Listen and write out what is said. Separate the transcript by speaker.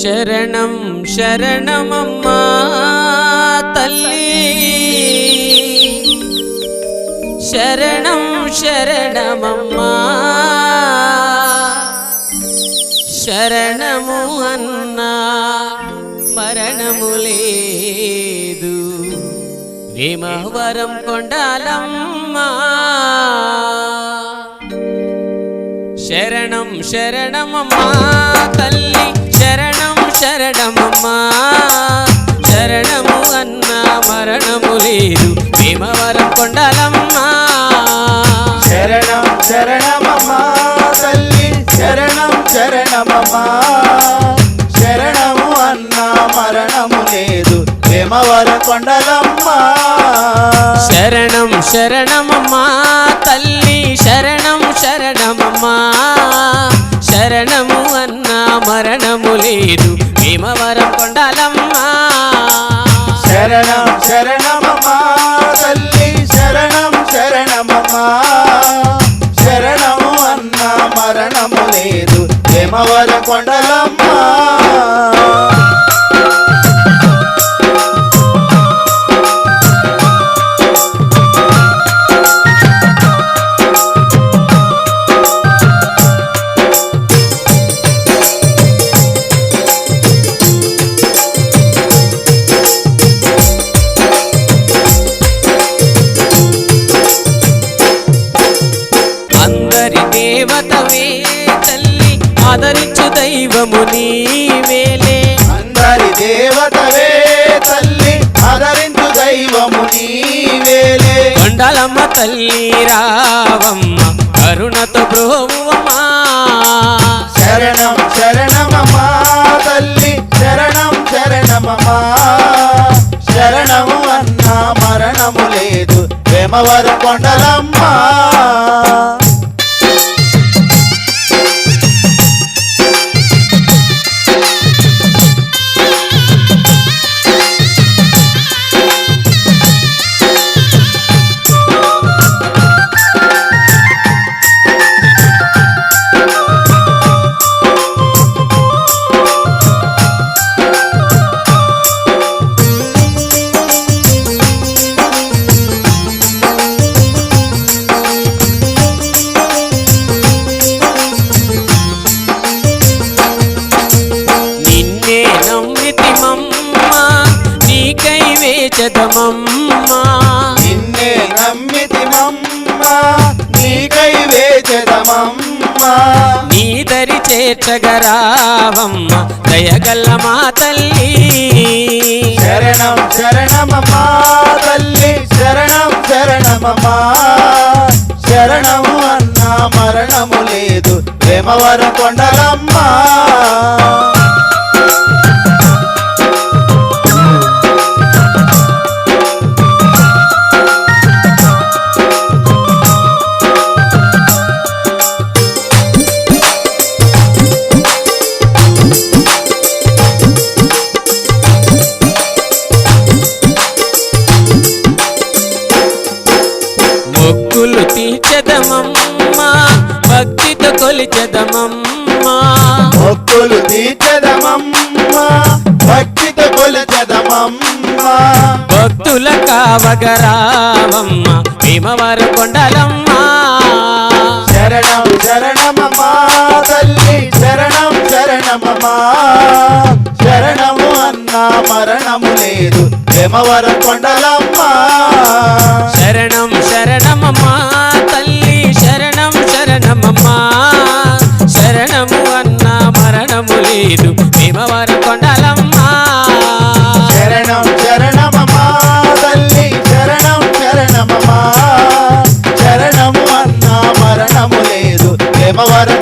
Speaker 1: శరణం శరణమమ్మా తల్లి శరణం శరణమమ్మా శరణము అన్నా మరణము లేదు భీమవరం కొండాలమ్మా శరణం శరణమమ్మా తల్లి శరణం శరణమమ్మా. శరణము అన్న మరణము లేదు. భీమవరం కొండలమ్మా.
Speaker 2: శరణం శరణమమ్మా తల్లి శరణం శరణమమ్మా. శరణము అన్న మరణము లేదు. భీమవర కొండలమ్మా.
Speaker 1: శరణం శరణమమ్మా. శరణం శరణమమ్మా
Speaker 2: తల్లి శరణం శరణమమ్మా. శరణము అన్న మరణము లేదు భీమవర కొండలమ్మా.
Speaker 1: దేవతవే తల్లి ఆదరించు దైవము నీవేలే
Speaker 2: అందరి దేవతవే తల్లి ఆదరించు దైవము నీవేలే
Speaker 1: కొండలమ్మ తల్లి రావమ్మ కరుణతో బ్రోవమ్మా
Speaker 2: శరణం శరణమమ్మా తల్లి శరణం శరణమమ్మా. శరణము అన్న మరణము లేదు వేమవర కొండలమ్మా.
Speaker 1: వేచదమమ్మా.
Speaker 2: నిన్నే నమ్మితిమమ్మా నీకై వేచదమమ్మా.
Speaker 1: నీ దరి చేర్చగరావమ్మ దయగల్ల మా తల్లి.
Speaker 2: శరణం శరణమమ్మా తల్లి శరణం శరణమమ్మా శరణము అన్న మరణము లేదు వేమవర కొండలమ్మా.
Speaker 1: తీర్చదమమ్మా భక్తితో కొలిచదమమ్మా.
Speaker 2: మొక్కులు తీర్చదమమ్మా భక్తితో కొలచదమమ్మా.
Speaker 1: భక్తుల కావగరావమ్మ భీమవర కొండలమ్మా.
Speaker 2: శరణం శరణమమ్మా తల్లి శరణం శరణమమ్మా. శరణము అన్న మరణము లేదు వేమవర కొండలమ్మా.
Speaker 1: என்பவர்